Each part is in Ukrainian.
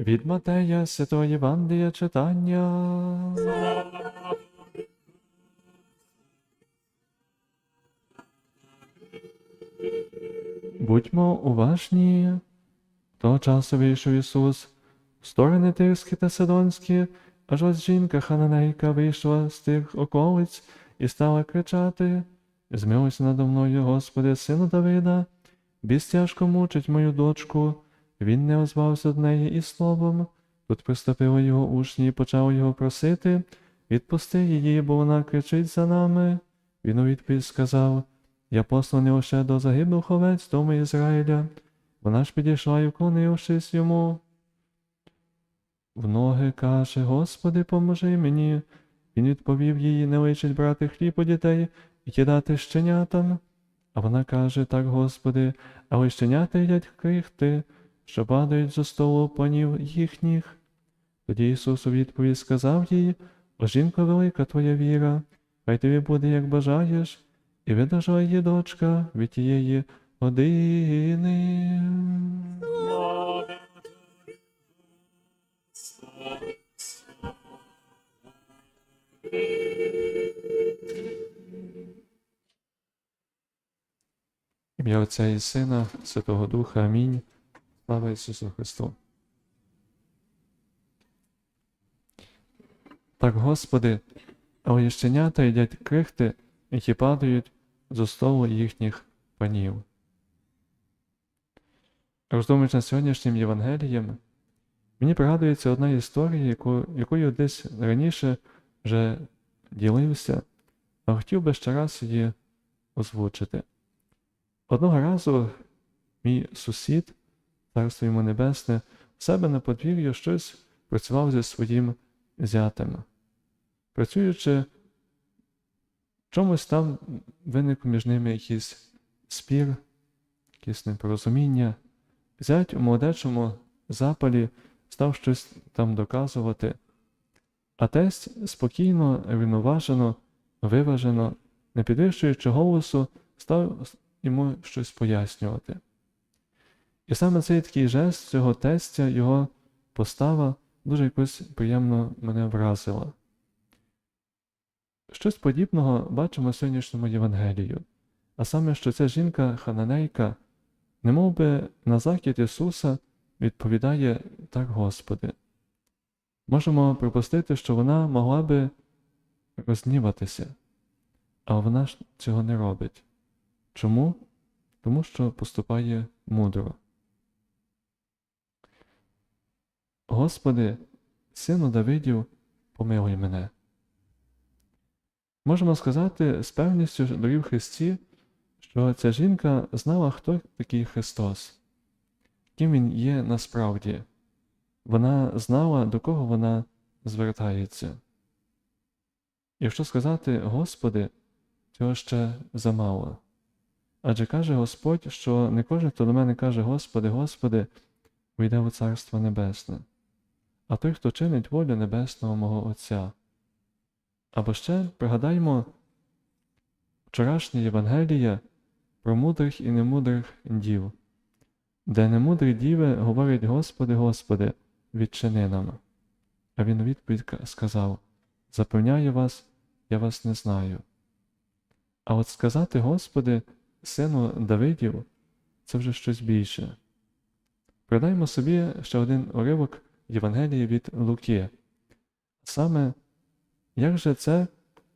Від Матея Святого Євангелія читання. Будьмо уважні. Того часу вийшов Ісус в сторони Тирські та Сидонські, аж ось жінка хананейка вийшла з тих околиць і стала кричати: Змилуйся надо мною, Господи, сину Давида, біс тяжко мучить мою дочку. Він не озвався до неї і словом. Тут приступили його учні і почали його просити, відпусти її, бо вона кричить за нами. Він у відповідь сказав: Я посланий лише до загиблих овець дому Ізраїля. Вона ж підійшла і вклонившись йому. В ноги каже, Господи, поможи мені. Він відповів їй, не личить брати хліб у дітей і кидати щенятам. А вона каже, так, Господи, але щенята їдять крихти, що падають зо столу панів їхніх. Тоді Ісус у відповідь сказав їй, О жінко велика твоя віра, хай тобі буде, як бажаєш, і видажила її дочка від тієї години. Ім'я Отця і Сина, Святого Духа. Амінь. Слава Ісусу Христу. Так, Господи, але й щенята їдять крихти, які падають зо столу їхніх панів. Роздумуючи над сьогоднішнім Євангелієм, мені пригадується одна історія, яку, якою десь раніше вже ділився, а хотів би ще раз її озвучити. Одного разу мій сусід, царство йому небесне, в себе на подвір'ю щось працював зі своїм зятем. Працюючи, чомусь там виник між ними якийсь спір, якесь непорозуміння. Зять у молодечому запалі став щось там доказувати, а тесть спокійно, рівноважено, виважено, не підвищуючи голосу, став йому щось пояснювати. І саме цей такий жест цього тестя, його постава дуже якось приємно мене вразила. Щось подібного бачимо в сьогоднішньому Євангелію, а саме, що ця жінка хананейка, немов би на захід Ісуса відповідає так, Господи. Можемо припустити, що вона могла би розніватися, а вона ж цього не робить. Чому? Тому що поступає мудро. Господи, сину Давидів, помилуй мене. Можемо сказати з певністю дорів Христі, що ця жінка знала, хто такий Христос, ким Він є насправді. Вона знала, до кого вона звертається. Якщо сказати Господи, цього ще замало. Адже каже Господь, що не кожен, хто до мене каже Господи, Господи, вийде у Царство Небесне, а той, хто чинить волю Небесного мого Отця. Або ще пригадаймо вчорашнє Євангелія про мудрих і немудрих дів, де немудрі діви говорять Господи, Господи, відчини нам. А він відповідь сказав Запевняю вас, я вас не знаю. А от сказати Господи, сину Давидів, це вже щось більше. Придаймо собі ще один уривок Євангелії від Луки. Саме, як же це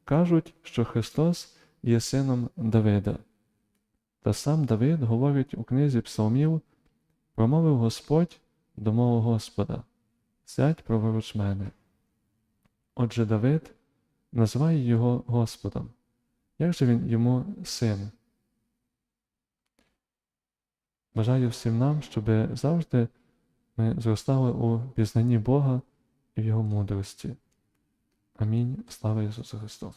кажуть, що Христос є сином Давида? Та сам Давид говорить у книзі Псалмів, промовив Господь до мого Господа, сядь праворуч мене. Отже, Давид називає його Господом. Як же він йому син? Бажаю всім нам, щоб завжди ми зростали у пізнанні Бога і в Його мудрості. Амінь. Слава Ісусу Христу!